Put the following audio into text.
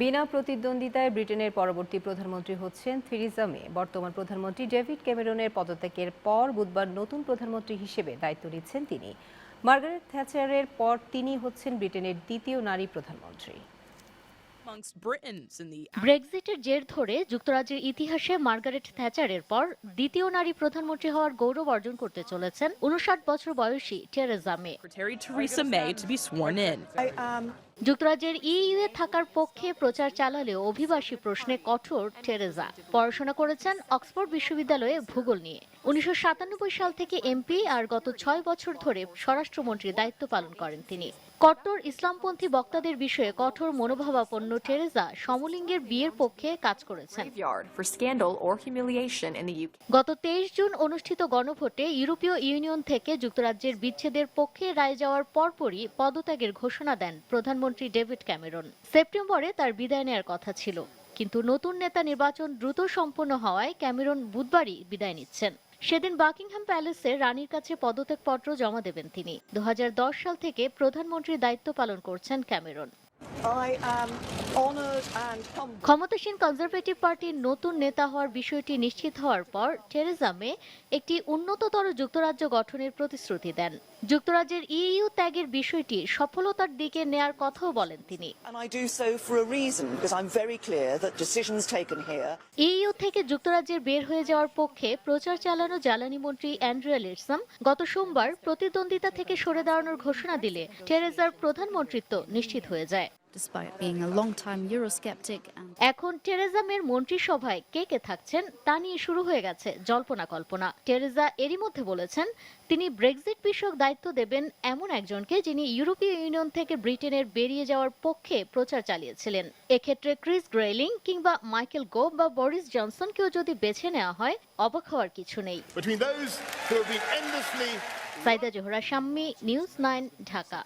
বিনা প্রতিদ্বন্দ্বিতায় ব্রিটেনের পরবর্তী প্রধানমন্ত্রী হচ্ছেন থিরিজা মে। বর্তমান প্রধানমন্ত্রী ডেভিড ক্যামেরনের পদত্যাগের পর বুধবার নতুন প্রধানমন্ত্রী হিসেবে দায়িত্ব নিচ্ছেন তিনি। মার্গারেট থ্যাচারের পর তিনি হচ্ছেন ব্রিটেনের দ্বিতীয় নারী প্রধানমন্ত্রী। ব্রেক্সিটের জের ধরে যুক্তরাজ্যের ইতিহাসে মার্গারেট থ্যাচারের পর দ্বিতীয় নারী প্রধানমন্ত্রী হওয়ার গৌরব অর্জন করতে চলেছেন উনষাট বছর বয়সী টেরেজা মে। যুক্তরাজ্যের ইইউ এ থাকার পক্ষে প্রচার চালালেও অভিবাসী প্রশ্নে কঠোর টেরেজা। পড়াশোনা করেছেন অক্সফোর্ড বিশ্ববিদ্যালয়ে ভূগোল নিয়ে। উনিশশো সাল থেকে এমপি আর গত ছয় বছর ধরে স্বরাষ্ট্রমন্ত্রীর দায়িত্ব পালন করেন তিনি। কট্টর ইসলামপন্থী বক্তাদের বিষয়ে কঠোর মনোভাবাপন্ন টেরেজা সমলিঙ্গের বিয়ের পক্ষে কাজ করেছেন. গত তেইশ জুন অনুষ্ঠিত গণভোটে ইউরোপীয় ইউনিয়ন থেকে যুক্তরাজ্যের বিচ্ছেদের পক্ষে রায় যাওয়ার পরপরই পদত্যাগের ঘোষণা দেন প্রধানমন্ত্রী ডেভিড ক্যামেরন। সেপ্টেম্বরে তার বিদায় নেয়ার কথা ছিল। কিন্তু নতুন নেতা নির্বাচন দ্রুত সম্পন্ন হওয়ায় ক্যামেরন বুধবারই বিদায় নিচ্ছেন। সেদিন বাকিংহাম প্যালেসে রানীর কাছে পদত্যাগপত্র জমা দেবেন তিনি। দু হাজার দশ সাল থেকে প্রধানমন্ত্রীর দায়িত্ব পালন করছেন ক্যামেরন। ক্ষমতাসীন কনজারভেটিভ পার্টির নতুন নেতা হওয়ার বিষয়টি নিশ্চিত হওয়ার পর টেরেজা মে একটি উন্নততর যুক্তরাজ্য গঠনের প্রতিশ্রুতি দেন। যুক্তরাজ্যের ইইউ ত্যাগের বিষয়টি সফলতার দিকে নেয়ার কথাও বলেন তিনি। ইইউ থেকে যুক্তরাজ্যের বের হয়ে যাওয়ার পক্ষে প্রচার চালানো জ্বালানি মন্ত্রী অ্যান্ড্রিয়া লিটসাম গত সোমবার প্রতিদ্বন্দ্বিতা থেকে সরে দাঁড়ানোর ঘোষণা দিলে টেরেজার প্রধানমন্ত্রিত্ব নিশ্চিত হয়ে যায়। Despite being a long-time Eurosceptic এখন টেরেজা মের মন্ত্রিসভায় কে কে থাকছেন তা নিয়ে শুরু হয়ে গেছে জল্পনা কল্পনা। টেরেজা এরই মধ্যে বলেছেন তিনি ব্রেক্সিট বিষয়ক দায়িত্ব দেবেন এমন একজনকে যিনি ইউরোপীয় ইউনিয়ন থেকে ব্রিটেনের বেরিয়ে যাওয়ার পক্ষে প্রচার চালিয়েছিলেন। এক্ষেত্রে ক্রিস গ্রেলিং কিংবা মাইকেল গোভ বা বরিস জনসনকেও যদি বেছে নেওয়া হয় অবাক হওয়ার কিছু নেই। Sayeda Zohra Shammi news nine Dhaka.